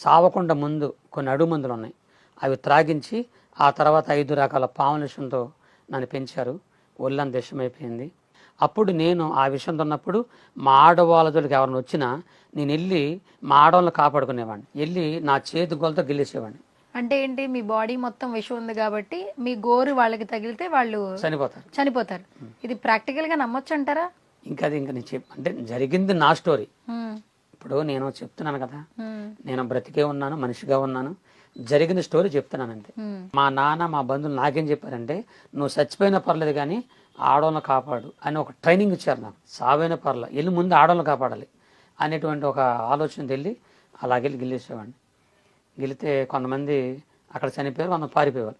చావకుండా ముందు కొన్ని అడుగు మందులు ఉన్నాయి. అవి త్రాగించి ఆ తర్వాత ఐదు రకాల పాముల విషయంతో నన్ను పెంచారు. ఒళ్ళని దేశమైపోయింది అప్పుడు నేను ఆ విషయంతో ఉన్నప్పుడు మా ఆడవాళ్ళ జోలికి ఎవరైనా వచ్చినా నేను వెళ్ళి మా ఆడవాళ్ళని కాపాడుకునేవాడిని. వెళ్ళి నా చేతి గోలతో గెలిచేవాడిని అంటే ఏంటి? మీ బాడీ మొత్తం విషం ఉంది కాబట్టి మీ గోరు వాళ్ళకి తగిలితే వాళ్ళు చనిపోతారు. చనిపోతారు. ఇది ప్రాక్టికల్గా నమ్మొచ్చు అంటారా ఇంకా అది ఇంకా నేను చెప్ అంటే జరిగింది నా స్టోరీ. ఇప్పుడు నేను చెప్తున్నాను కదా. నేను బ్రతికే ఉన్నాను మనిషిగా ఉన్నాను. జరిగిన స్టోరీ చెప్తున్నాను అంతే. మా నాన్న మా బంధువులు నాకేం చెప్పారంటే నువ్వు చచ్చిపోయినా పర్లేదు కానీ ఆడవాళ్ళని కాపాడు అని ఒక ట్రైనింగ్ ఇచ్చారు నాకు. సావైనా పర్లేదు వెళ్ళి ముందు ఆడవాళ్ళని కాపాడాలి అనేటువంటి ఒక ఆలోచన వెళ్ళి అలాగెళ్ళి గెలిచేవాడిని గెలితే కొంతమంది అక్కడ చనిపోయారు కొంత పారిపోయేవారు.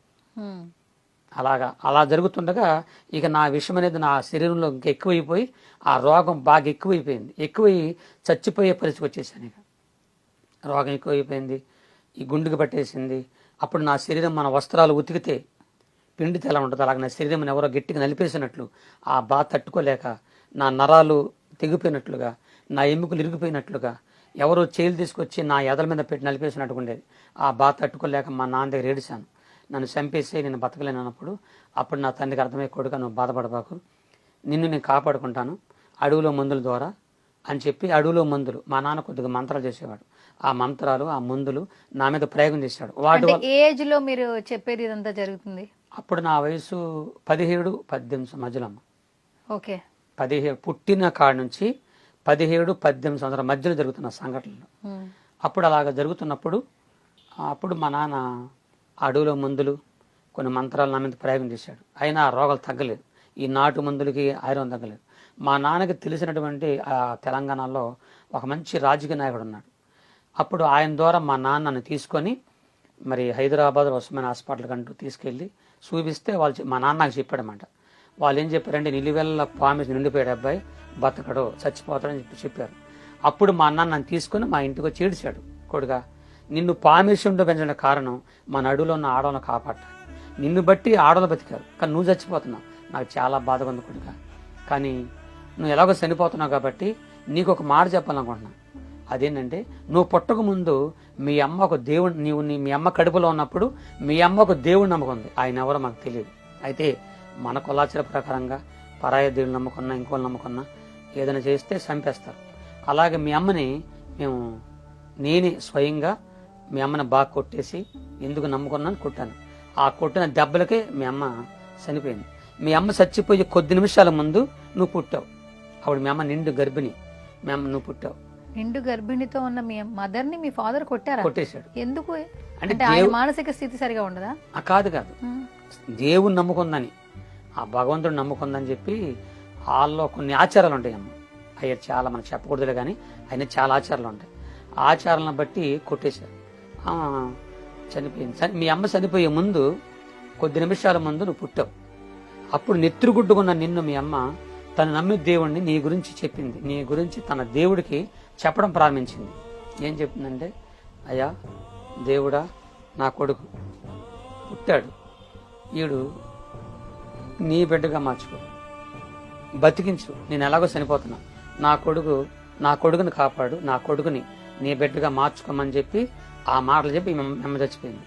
అలాగా. అలా జరుగుతుండగా ఇక నా విషయం అనేది నా శరీరంలో ఇంకా ఎక్కువైపోయి ఆ రోగం బాగా ఎక్కువైపోయింది. ఎక్కువై చచ్చిపోయే పరిస్థితి వచ్చేసాను ఇక. రోగం ఎక్కువైపోయింది ఈ గుండెకి పట్టేసింది. అప్పుడు నా శరీరం మన వస్త్రాలు ఉతికితే పిండితే ఎలా ఉంటుంది అలాగే నా శరీరం ఎవరో గట్టిగా నలిపేసినట్లు ఆ బాధ తట్టుకోలేక నా నరాలు తెగిపోయినట్లుగా నా ఎముకలు ఇరిగిపోయినట్లుగా ఎవరో చేలు తీసుకొచ్చి నా ఎదల మీద పెట్టి నలిపేసినట్టుగా ఉండేది. ఆ బాధ తట్టుకోలేక మా నాన్న దగ్గర ఏడిశాను నన్ను చంపేసి నేను బతకలేను అన్నప్పుడు అప్పుడు నా తండ్రికి అర్థమయ్యే కొడుక నువ్వు బాధపడబాకు. నిన్ను నేను కాపాడుకుంటాను అడవిలో మందుల ద్వారా అని చెప్పి అడవిలో మందులు. మా నాన్న కొద్దిగా మంత్రాలు చేసేవాడు. ఆ మంత్రాలు ఆ మందులు నా మీద ప్రయోగం చేశాడు వాటి ఏజ్లో మీరు చెప్పేది ఇదంతా జరుగుతుంది? అప్పుడు నా వయసు పదిహేడు పద్దెనిమిది మధ్యలో అమ్మ. ఓకే. పదిహేడు పుట్టిన కాడ నుంచి పదిహేడు పద్దెనిమిది సంవత్సరాల మధ్యలో జరుగుతున్న సంఘటనలు. అప్పుడు అలాగ జరుగుతున్నప్పుడు అప్పుడు మా నాన్న అడవిలో మందులు కొన్ని మంత్రాలు నా మీద ప్రయోగం చేశాడు. అయినా ఆ రోగాలు తగ్గలేదు. ఈ నాటు మందులకి ఐరన్ తగ్గలేదు. మా నాన్నకి తెలిసినటువంటి ఆ తెలంగాణలో ఒక మంచి రాజకీయ నాయకుడు ఉన్నాడు. అప్పుడు ఆయన ద్వారా మా నాన్నని తీసుకొని మరి హైదరాబాద్ ఉస్మాన్ హాస్పిటల్ కంటూ తీసుకెళ్ళి చూపిస్తే వాళ్ళు మా నాన్న నాకు చెప్పాడనమాట వాళ్ళు ఏం చెప్పారంటే నిలువెల్ల పామిస్ నిండిపోయాడు అబ్బాయి బతకడు చచ్చిపోతాడని చెప్పి చెప్పారు. అప్పుడు మా అన్న నన్ను తీసుకొని మా ఇంటికి వచ్చి ఏడిచాడు. కొడుగా నిన్ను పామిషంలో పెంచిన కారణం మా నడులో ఉన్న ఆడవాళ్ళని కాపాడ నిన్ను బట్టి ఆడవాళ్ళు బతికారు. కానీ నువ్వు చచ్చిపోతున్నావు. నాకు చాలా బాధగా ఉంది కొడుక కానీ నువ్వు ఎలాగో చనిపోతున్నావు కాబట్టి నీకు ఒక మాట చెప్పాలనుకుంటున్నా. అదేంటంటే నువ్వు పుట్టక ముందు మీ అమ్మ ఒక దేవుడు నీవు నీ మీ అమ్మ కడుపులో ఉన్నప్పుడు మీ అమ్మ ఒక దేవుడు నమ్ముకుంది ఆయన ఎవరో మాకు తెలియదు. అయితే మన కులాచార ప్రకారంగా పరాయ దేవుడు నమ్ముకున్నా ఇంకోళ్ళు నమ్ముకున్నా ఏదైనా చేస్తే చంపేస్తారు. అలాగే మీ అమ్మని మేము నేనే స్వయంగా మీ అమ్మని బాగా కొట్టేసి ఎందుకు నమ్ముకున్నాను కొట్టాను. ఆ కొట్టిన దెబ్బలకే మీ అమ్మ చనిపోయింది. మీ అమ్మ చచ్చిపోయే కొద్ది నిమిషాల ముందు నువ్వు పుట్టావు. అప్పుడు మీ అమ్మ నిండు గర్భిణి. మీ అమ్మ నువ్వు పుట్టావు. నిండు గర్భిణితో ఉన్న మీ మదర్ని మీ ఫాదర్ కొట్టారా? కొట్టేశాడు. ఎందుకు? అంటే మానసిక స్థితి సరిగా ఉండదా? ఆ కాదు కాదు. దేవుని నమ్ముకుందని. ఆ భగవంతుడు నమ్ముకుందని చెప్పి వాళ్ళలో కొన్ని ఆచారాలు ఉంటాయి అమ్మ. అయ్యా చాలా మనకు చెప్పకూడదులే కానీ ఆయన చాలా ఆచారాలు ఉంటాయి. ఆచారాలను బట్టి కొట్టేశారు. చనిపోయింది. మీ అమ్మ చనిపోయే ముందు కొద్ది నిమిషాల ముందు నువ్వు పుట్టావు. అప్పుడు నెత్తురుగుడ్డుకున్న నిన్ను మీ అమ్మ తను నమ్మే దేవుణ్ణి నీ గురించి చెప్పింది. నీ గురించి తన దేవుడికి చెప్పడం ప్రారంభించింది. ఏం చెప్తుందంటే అయ్యా దేవుడా నా కొడుకు పుట్టాడు. ఈడు నీ బిడ్డగా మార్చుకో. బతికించు. నేను ఎలాగో చనిపోతున్నా. నా కొడుకు నా కొడుకుని కాపాడు. నా కొడుకుని నీ బిడ్డగా మార్చుకోమని చెప్పి ఆ మాటలు చెప్పి మేము చచ్చిపోయింది.